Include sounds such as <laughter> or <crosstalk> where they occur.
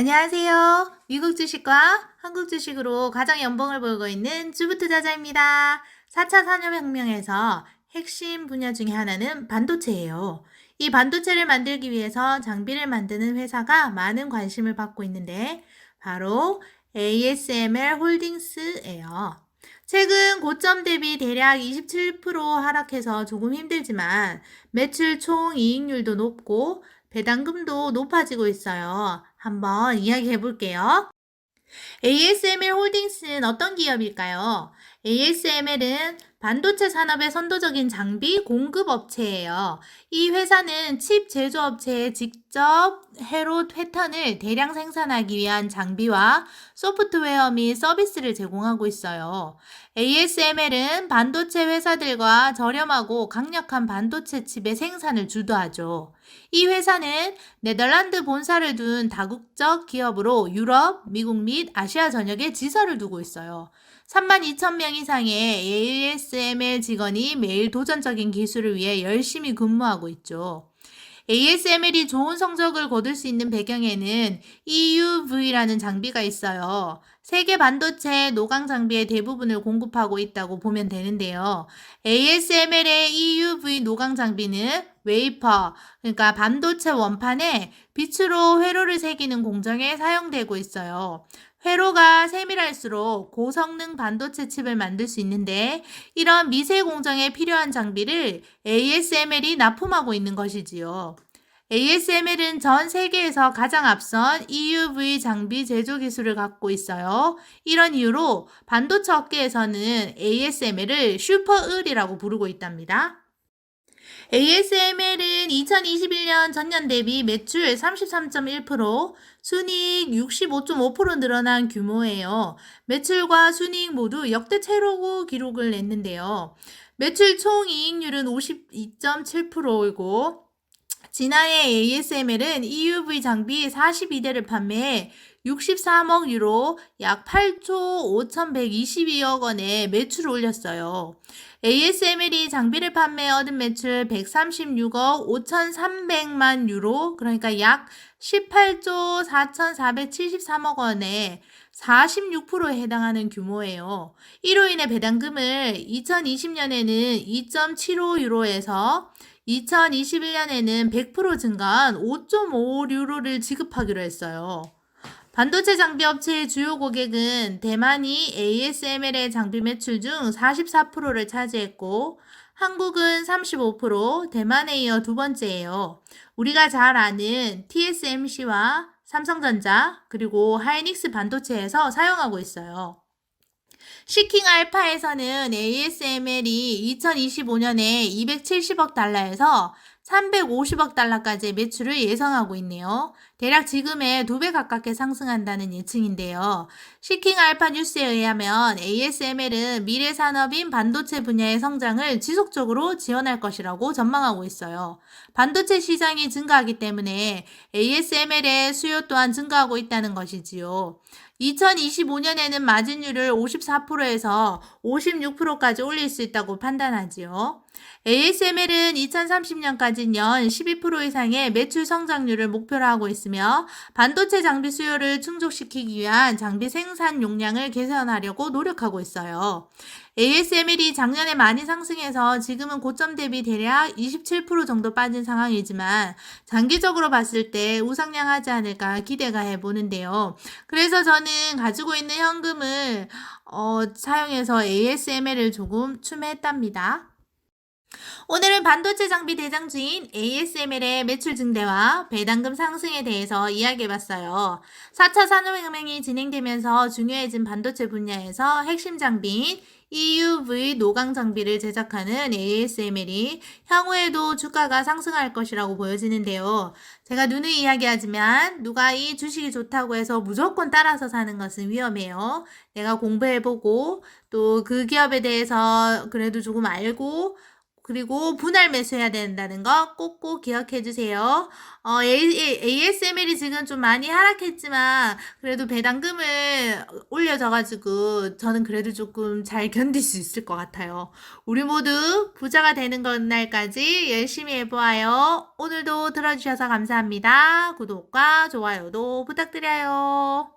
안녕하세요. 미국 주식과 한국 주식으로 가장 연봉을 벌고 있는 주부 투자자입니다. 4차 산업혁명에서 핵심 분야 중에 하나는 반도체예요. 이 반도체를 만들기 위해서 장비를 만드는 회사가 많은 관심을 받고 있는데 바로 ASML 홀딩스예요. 최근 고점 대비 대략 27% 하락해서 조금 힘들지만 매출 총 이익률도 높고 배당금도 높아지고 있어요. 한번 이야기해 볼게요. ASML 홀딩스는 어떤 기업일까요? ASML은 반도체 산업의 선도적인 장비 공급 업체예요. 이 회사는 칩 제조업체에 직접 회로 패턴을 대량 생산하기 위한 장비와 소프트웨어 및 서비스를 제공하고 있어요. ASML은 반도체 회사들과 저렴하고 강력한 반도체 칩의 생산을 주도하죠. 이 회사는 네덜란드 본사를 둔 다국적 기업으로 유럽, 미국 및 아시아 전역에 지사를 두고 있어요. 3만 2천 명 이상의 ASML 직원이 매일 도전적인 기술을 위해 열심히 근무하고 있죠. ASML이 좋은 성적을 거둘 수 있는 배경에는 EUV라는 장비가 있어요. 세계 반도체 노광 장비의 대부분을 공급하고 있다고 보면 되는데요. ASML의 EUV 노광 장비는 웨이퍼, 그러니까 반도체 원판에 빛으로 회로를 새기는 공정에 사용되고 있어요. 회로가 세밀할수록 고성능 반도체 칩을 만들 수 있는데 이런 미세 공정에 필요한 장비를 ASML이 납품하고 있는 것이지요. ASML은 전 세계에서 가장 앞선 EUV 장비 제조 기술을 갖고 있어요. 이런 이유로 반도체 업계에서는 ASML을 슈퍼을이라고 부르고 있답니다. ASML은 2021년 전년 대비 매출 33.1%, 순이익 65.5% 늘어난 규모예요. 매출과 순이익 모두 역대 최고 기록을 냈는데요. 매출 총 이익률은 52.7%이고 지난해 ASML은 EUV 장비 42대를 판매해 63억 유로 약 8조 5,122억 원의 매출을 올렸어요. ASML이 장비를 판매해 얻은 매출 136억 5,300만 유로, 그러니까 약 18조 4,473억 원에 46%에 해당하는 규모예요. 이로 인해 배당금을 2020년에는 2.75 유로에서 2021년에는 100% 증가한 5.5 유로를 지급하기로 했어요. 반도체 장비 업체의 주요 고객은 대만이 ASML의 장비 매출 중 44%를 차지했고 한국은 35%, 대만에 이어 두 번째예요. 우리가 잘 아는 TSMC와 삼성전자 그리고 하이닉스 반도체에서 사용하고 있어요. 시킹 알파에서는 ASML이 2025년에 270억 달러에서 350억 달러까지의 매출을 예상하고 있네요. 대략 지금의 두배 가깝게 상승한다는 예측인데요. 시킹 알파 뉴스에 의하면 ASML은 미래 산업인 반도체 분야의 성장을 지속적으로 지원할 것이라고 전망하고 있어요. 반도체 시장이 증가하기 때문에 ASML의 수요 또한 증가하고 있다는 것이지요. 2025년에는 마진율을 54%에서 56%까지 올릴 수 있다고 판단하지요. ASML은 2030년까지 년12% 이상의 매출 성장률을 목표로 하고 있으며 반도체 장비 수요를 충족시키기 위한 장비 생산 용량을 개선하려고 노력하고 있어요. ASML이 작년에 많이 상승해서 지금은 고점 대비 대략 27% 정도 빠진 상황이지만 장기적으로 봤을 때 우상향하지 않을까 기대가 해보는데요. 그래서 저는 가지고 있는 현금을 어, 사용해서 ASML을 조금 추매했답니다. 오늘은 반도체 장비 대장주인 ASML의 매출 증대와 배당금 상승에 대해서 이야기해봤어요. 4차 산업혁명이 진행되면서 중요해진 반도체 분야에서 핵심 장비인 EUV 노광 장비를 제작하는 ASML이 향후에도 주가가 상승할 것이라고 보여지는데요. 제가 누누이 이야기하지만 누가 이 주식이 좋다고 해서 무조건 따라서 사는 것은 위험해요. 내가 공부해보고 또 그 기업에 대해서 그래도 조금 알고 그리고 분할 매수해야 된다는 거 꼭꼭 기억해 주세요. 어, ASML이 지금 좀 많이 하락했지만 그래도 배당금을 올려줘가지고 저는 그래도 조금 잘 <laughs> 견딜 수 있을 것 같아요. 우리 모두 부자가 되는 그날까지 열심히 해보아요. 오늘도 들어주셔서 감사합니다. 구독과 좋아요도 부탁드려요.